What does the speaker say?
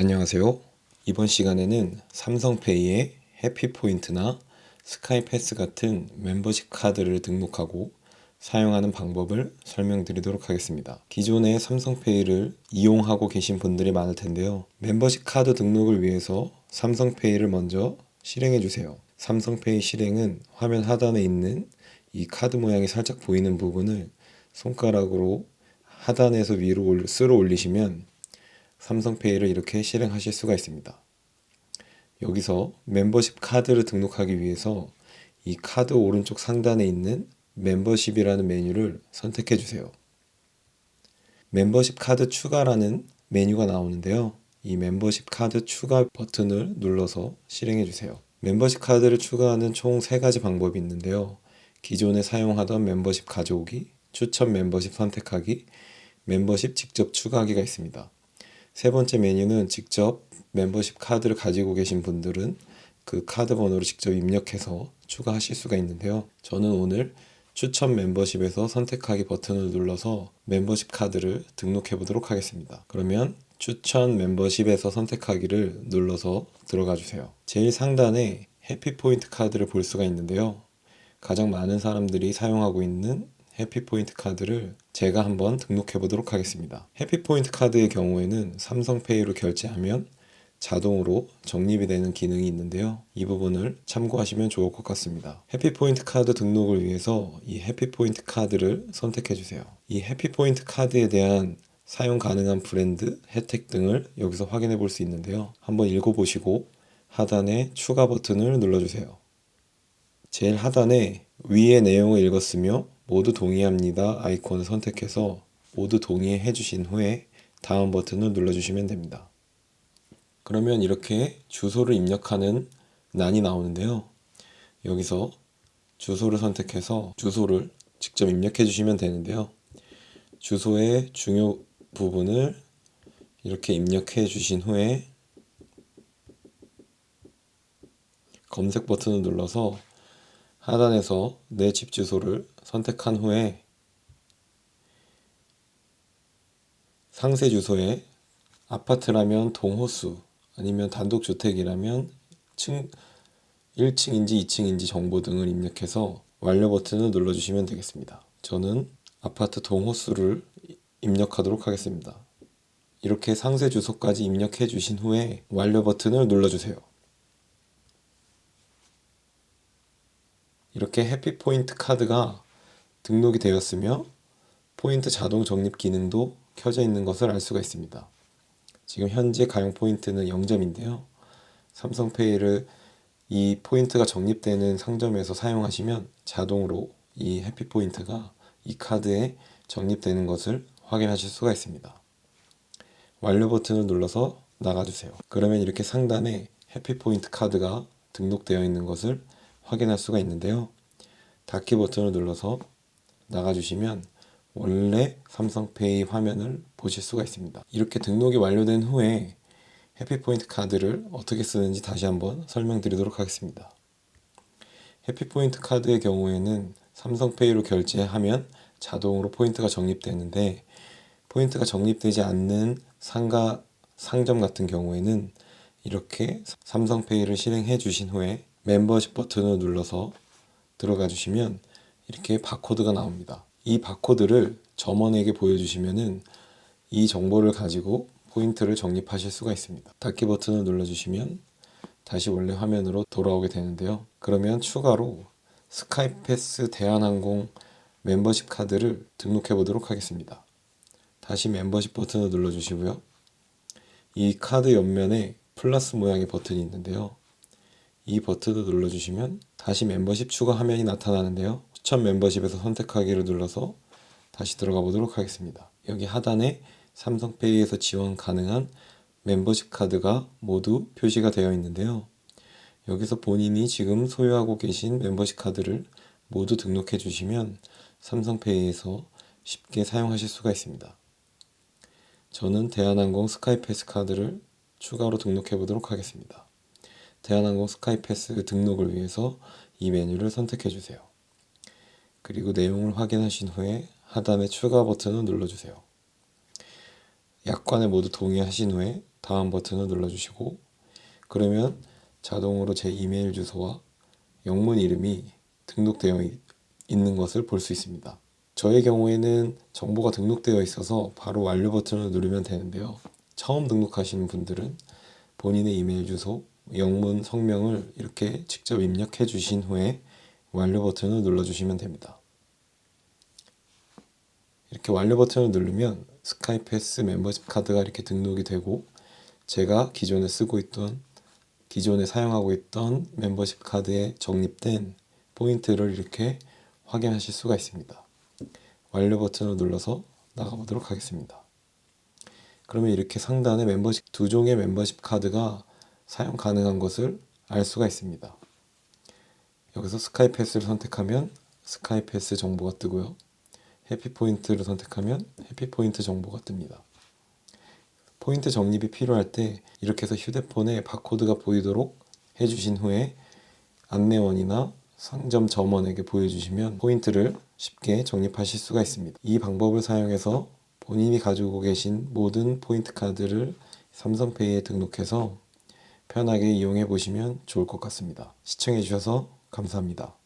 안녕하세요. 이번 시간에는 삼성페이의 해피포인트나 스카이패스 같은 멤버십 카드를 등록하고 사용하는 방법을 설명드리도록 하겠습니다. 기존의 삼성페이를 이용하고 계신 분들이 많을 텐데요. 멤버십 카드 등록을 위해서 삼성페이를 먼저 실행해 주세요. 삼성페이 실행은 화면 하단에 있는 이 카드 모양이 살짝 보이는 부분을 손가락으로 하단에서 위로 올- 쓸어 올리시면 삼성페이를 이렇게 실행하실 수가 있습니다. 여기서 멤버십 카드를 등록하기 위해서 이 카드 오른쪽 상단에 있는 멤버십이라는 메뉴를 선택해 주세요. 멤버십 카드 추가라는 메뉴가 나오는데요. 이 멤버십 카드 추가 버튼을 눌러서 실행해 주세요. 멤버십 카드를 추가하는 총세 가지 방법이 있는데요. 기존에 사용하던 멤버십 가져오기, 추천 멤버십 선택하기, 멤버십 직접 추가하기가 있습니다. 세 번째 메뉴는 직접 멤버십 카드를 가지고 계신 분들은 그 카드 번호를 직접 입력해서 추가하실 수가 있는데요. 저는 오늘 추천 멤버십에서 선택하기 버튼을 눌러서 멤버십 카드를 등록해 보도록 하겠습니다. 그러면 추천 멤버십에서 선택하기를 눌러서 들어가 주세요. 제일 상단에 해피포인트 카드를 볼 수가 있는데요. 가장 많은 사람들이 사용하고 있는 해피포인트 카드를 제가 한번 등록해 보도록 하겠습니다. 해피포인트 카드의 경우에는 삼성페이로 결제하면 자동으로 적립이 되는 기능이 있는데요. 이 부분을 참고하시면 좋을 것 같습니다. 해피포인트 카드 등록을 위해서 이 해피포인트 카드를 선택해 주세요. 이 해피포인트 카드에 대한 사용 가능한 브랜드, 혜택 등을 여기서 확인해 볼 수 있는데요. 한번 읽어보시고 하단에 추가 버튼을 눌러주세요. 제일 하단에 위의 내용을 읽었으며 모두 동의합니다 아이콘을 선택해서 모두 동의해 주신 후에 다음 버튼을 눌러주시면 됩니다. 그러면 이렇게 주소를 입력하는 난이 나오는데요. 여기서 주소를 선택해서 주소를 직접 입력해 주시면 되는데요. 주소의 중요 부분을 이렇게 입력해 주신 후에 검색 버튼을 눌러서 하단에서 내 집 주소를 선택한 후에 상세 주소에 아파트라면 동호수 아니면 단독주택이라면 층 1층인지 2층인지 정보 등을 입력해서 완료 버튼을 눌러주시면 되겠습니다. 저는 아파트 동호수를 입력하도록 하겠습니다. 이렇게 상세 주소까지 입력해 주신 후에 완료 버튼을 눌러주세요. 이렇게 해피포인트 카드가 등록이 되었으며 포인트 자동 적립 기능도 켜져 있는 것을 알 수가 있습니다. 지금 현재 가용 포인트는 0점인데요. 삼성페이를 이 포인트가 적립되는 상점에서 사용하시면 자동으로 이 해피포인트가 이 카드에 적립되는 것을 확인하실 수가 있습니다. 완료 버튼을 눌러서 나가주세요. 그러면 이렇게 상단에 해피포인트 카드가 등록되어 있는 것을 확인할 수가 있는데요. 닫기 버튼을 눌러서 나가주시면 원래 삼성페이 화면을 보실 수가 있습니다. 이렇게 등록이 완료된 후에 해피포인트 카드를 어떻게 쓰는지 다시 한번 설명드리도록 하겠습니다. 해피포인트 카드의 경우에는 삼성페이로 결제하면 자동으로 포인트가 적립되는데 포인트가 적립되지 않는 상가 상점 같은 경우에는 이렇게 삼성페이를 실행해 주신 후에 멤버십 버튼을 눌러서 들어가 주시면 이렇게 바코드가 나옵니다. 이 바코드를 점원에게 보여주시면은 이 정보를 가지고 포인트를 적립하실 수가 있습니다. 닫기 버튼을 눌러주시면 다시 원래 화면으로 돌아오게 되는데요. 그러면 추가로 스카이패스 대한항공 멤버십 카드를 등록해 보도록 하겠습니다. 다시 멤버십 버튼을 눌러주시고요. 이 카드 옆면에 플러스 모양의 버튼이 있는데요. 이 버튼을 눌러주시면 다시 멤버십 추가 화면이 나타나는데요. 추천 멤버십에서 선택하기를 눌러서 다시 들어가 보도록 하겠습니다. 여기 하단에 삼성페이에서 지원 가능한 멤버십 카드가 모두 표시가 되어 있는데요. 여기서 본인이 지금 소유하고 계신 멤버십 카드를 모두 등록해 주시면 삼성페이에서 쉽게 사용하실 수가 있습니다. 저는 대한항공 스카이패스 카드를 추가로 등록해 보도록 하겠습니다. 대한항공 스카이패스 등록을 위해서 이 메뉴를 선택해 주세요. 그리고 내용을 확인하신 후에 하단의 추가 버튼을 눌러주세요. 약관에 모두 동의하신 후에 다음 버튼을 눌러주시고 그러면 자동으로 제 이메일 주소와 영문 이름이 등록되어 있- 있는 것을 볼 수 있습니다. 저의 경우에는 정보가 등록되어 있어서 바로 완료 버튼을 누르면 되는데요. 처음 등록하시는 분들은 본인의 이메일 주소, 영문, 성명을 이렇게 직접 입력해 주신 후에 완료 버튼을 눌러 주시면 됩니다. 이렇게 완료 버튼을 누르면 스카이패스 멤버십 카드가 이렇게 등록이 되고 제가 기존에 쓰고 있던 기존에 사용하고 있던 멤버십 카드에 적립된 포인트를 이렇게 확인하실 수가 있습니다. 완료 버튼을 눌러서 나가보도록 하겠습니다. 그러면 이렇게 상단에 멤버십 두 종의 멤버십 카드가 사용 가능한 것을 알 수가 있습니다. 여기서 스카이 패스를 선택하면 스카이 패스 정보가 뜨고요. 해피 포인트를 선택하면 해피 포인트 정보가 뜹니다. 포인트 적립이 필요할 때 이렇게 해서 휴대폰에 바코드가 보이도록 해주신 후에 안내원이나 상점 점원에게 보여주시면 포인트를 쉽게 적립하실 수가 있습니다. 이 방법을 사용해서 본인이 가지고 계신 모든 포인트 카드를 삼성페이에 등록해서 편하게 이용해 보시면 좋을 것 같습니다. 시청해 주셔서 감사합니다.